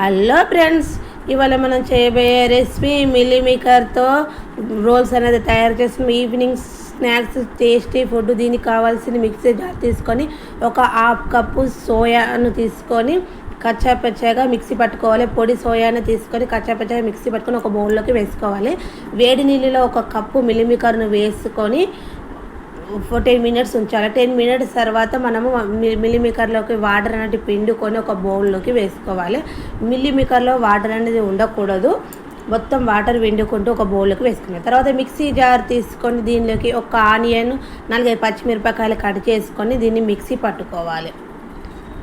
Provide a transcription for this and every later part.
Hello friends ఇవాళ మనం చేయబోయే రెసిపీ మిల్లీమేకర్తో రోల్స్ అనేది తయారు చేసిన ఈవినింగ్ స్నాక్స్ టేస్టీ ఫుడ్ దీనికి కావాల్సిన మిక్సీ జార్ తీసుకొని ఒక హాఫ్ కప్పు సోయాను తీసుకొని కచ్చాపచ్చాగా మిక్సీ పట్టుకోవాలి. పొడి సోయాను తీసుకొని కచ్చాపచ్చాగా మిక్సీ పట్టుకొని ఒక బౌల్లోకి వేసుకోవాలి. వేడి నీళ్ళలో ఒక కప్పు మిలిమికర్ను వేసుకొని టెన్ మినిట్స్ ఉంచాలి. టెన్ మినిట్స్ తర్వాత మనము మిల్లిమేకర్లోకి వాటర్ అనేది పిండుకొని ఒక బౌల్లోకి వేసుకోవాలి. మిల్లిమేకర్లో వాటర్ అనేది ఉండకూడదు. మొత్తం వాటర్ పిండుకుంటూ ఒక బౌల్లోకి వేసుకున్నాం. తర్వాత మిక్సీ జార్ తీసుకొని దీనిలోకి ఒక ఆనియన్ నాలుగైదు పచ్చిమిరపకాయలు కట్ చేసుకొని దీన్ని మిక్సీ పట్టుకోవాలి.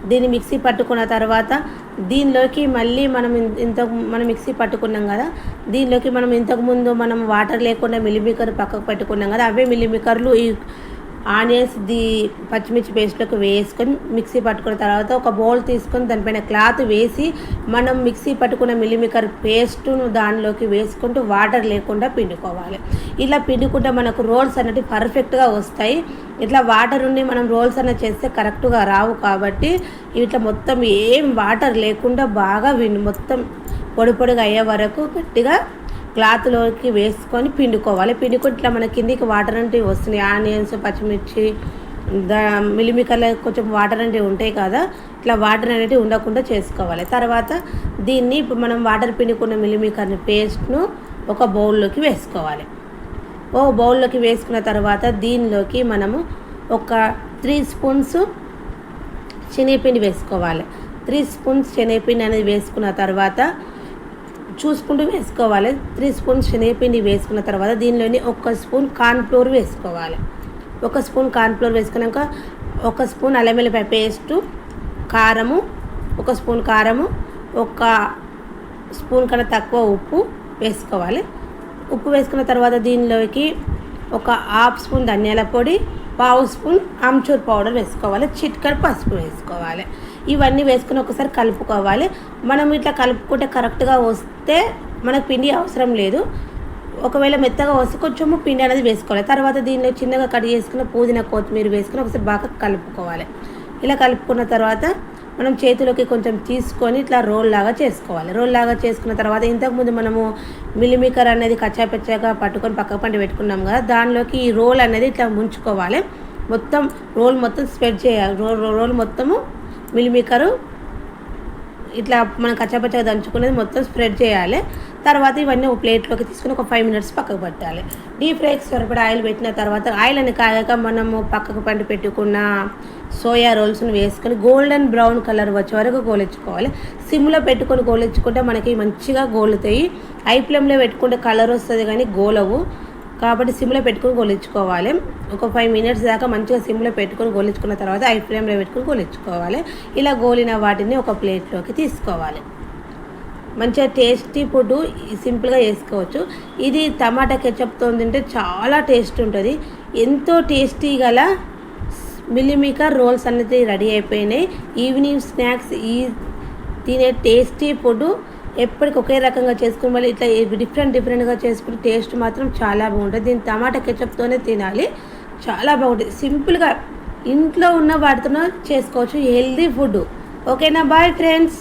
దీన్ని మిక్సీ పట్టుకున్న తర్వాత దీనిలోకి మళ్ళీ మనం ఇన్- మనం మిక్సీ పట్టుకున్నాం కదా దీనిలోకి మనం ఇంతకుముందు మనం వాటర్ లేకుండా మిల్లిమికర్ పక్కకు పెట్టుకున్నాం కదా అవే మిల్లిమికర్లు ఈ ఆనియన్స్ ది పచ్చిమిర్చి పేస్ట్లోకి వేసుకొని మిక్సీ పట్టుకున్న తర్వాత ఒక బౌల్ తీసుకొని దానిపైన క్లాత్ వేసి మనం మిక్సీ పట్టుకున్న మిల్లిమికర్ పేస్టును దానిలోకి వేసుకుంటూ వాటర్ లేకుండా పిండుకోవాలి. ఇలా పిండుకుంటే మనకు రోల్స్ అనేవి పర్ఫెక్ట్గా వస్తాయి. ఇట్లా వాటర్ ఉండి మనం రోల్స్ అన్న చేస్తే కరెక్ట్గా రావు కాబట్టి ఇట్లా మొత్తం ఏం వాటర్ లేకుండా బాగా విండు మొత్తం పొడి పొడిగా అయ్యే వరకు గట్టిగా క్లాత్లోకి వేసుకొని పిండుకోవాలి. పిండుకొని ఇట్లా మన కిందికి వాటర్ అంటే వస్తున్నాయి. ఆనియన్స్ పచ్చిమిర్చి దా మిలిమికర్ల కొంచెం వాటర్ అనేవి ఉంటాయి కదా ఇట్లా వాటర్ అనేవి ఉండకుండా చేసుకోవాలి. తర్వాత దీన్ని ఇప్పుడు మనం వాటర్ పిండుకున్న మిలిమికర్ని పేస్ట్ను ఒక బౌల్లోకి వేసుకోవాలి. ఓ బౌల్లోకి వేసుకున్న తర్వాత దీనిలోకి మనము ఒక త్రీ స్పూన్స్ శనగపిండి వేసుకోవాలి. త్రీ స్పూన్స్ శనగపిండి అనేది వేసుకున్న తర్వాత చూసుకుంటూ వేసుకోవాలి. త్రీ స్పూన్స్ శనగపిండి వేసుకున్న తర్వాత దీనిలోని ఒక స్పూన్ కార్న్ఫ్లోర్ వేసుకోవాలి. ఒక స్పూన్ కార్న్ఫ్లోర్ వేసుకున్నాక ఒక స్పూన్ అల్లం వెల్లిపాయ పేస్టు కారము ఒక స్పూన్ కారము ఒక స్పూన్ కన్నా తక్కువ ఉప్పు వేసుకోవాలి. ఉప్పు వేసుకున్న తర్వాత దీనిలోకి ఒక హాఫ్ స్పూన్ ధనియాల పొడి పావు స్పూన్ ఆమ్చూర్ పౌడర్ వేసుకోవాలి. చిట్కడ పసుపు వేసుకోవాలి. ఇవన్నీ వేసుకుని ఒకసారి కలుపుకోవాలి. మనం ఇట్లా కలుపుకుంటే కరెక్ట్గా వస్తే మనకు పిండి అవసరం లేదు. ఒకవేళ మెత్తగా వస్తే కొంచెము పిండి అనేది వేసుకోవాలి. తర్వాత దీనిలో చిన్నగా కట్ చేసుకున్న పుదీనా కొత్తిమీర వేసుకుని ఒకసారి బాగా కలుపుకోవాలి. ఇలా కలుపుకున్న తర్వాత మనం చేతిలోకి కొంచెం తీసుకొని ఇట్లా రోల్ లాగా చేసుకోవాలి. రోల్ లాగా చేసుకున్న తర్వాత ఇంతకుముందు మనము మిల్లిమీకర్ అనేది కచ్చాపచ్చాగా పట్టుకొని పక్క పండి పెట్టుకున్నాం కదా దానిలోకి ఈ రోల్ అనేది ఇట్లా ముంచుకోవాలి. మొత్తం రోల్ మొత్తం స్ప్రెడ్ చేయాలి. రోల్ రోల్ మొత్తము మిల్లిమీకరు ఇట్లా మనం కచ్చాపచ్చగా దంచుకునేది మొత్తం స్ప్రెడ్ చేయాలి. తర్వాత ఇవన్నీ ఒక ప్లేట్లోకి తీసుకుని ఒక ఫైవ్ మినిట్స్ పక్కకు పెట్టాలి. డీప్ ఫ్రైకి సరిపడా ఆయిల్ పెట్టిన తర్వాత ఆయిల్ అని కాగాక మనము పక్కకు పండి పెట్టుకున్న సోయా రోల్స్ని వేసుకొని గోల్డెన్ బ్రౌన్ కలర్ వచ్చే వరకు గోలెచ్చుకోవాలి సిమ్లో పెట్టుకొని గోలెచ్చుకుంటే మనకి మంచిగా గోలుతాయి. ఐ ఫ్లేమ్లో పెట్టుకుంటే కలర్ వస్తుంది కానీ గోలవు. కాబట్టి సిమ్లో పెట్టుకొని గోలించుకోవాలి ఒక ఫైవ్ మినిట్స్ దాకా మంచిగా సిమ్లో పెట్టుకొని గోలించుకున్న తర్వాత ఐ ఫ్లేమ్లో పెట్టుకొని గోలించుకోవాలి ఇలా గోలిన వాటిని ఒక ప్లేట్లోకి తీసుకోవాలి. మంచిగా టేస్టీ ఫుడ్ సింపుల్గా చేసుకోవచ్చు. ఇది టమాటా కెచప్తో తింటే చాలా టేస్ట్ ఉంటుంది. ఎంతో టేస్టీ గల మిల్లిమీకర్ రోల్స్ అనేది రెడీ అయిపోయినాయి. ఈవినింగ్ స్నాక్స్ ఈ తినే టేస్టీ ఫుడ్ ఎప్పటికి ఒకే రకంగా చేసుకుని మళ్ళీ ఇట్లా డిఫరెంట్ డిఫరెంట్గా చేసుకుని టేస్ట్ మాత్రం చాలా బాగుంటుంది. దీన్ని టమాటా కెచప్తోనే తినాలి. చాలా బాగుంటుంది. సింపుల్గా ఇంట్లో ఉన్న వాటితోనే చేసుకోవచ్చు. హెల్దీ ఫుడ్ ఓకేనా బాయ్ ఫ్రెండ్స్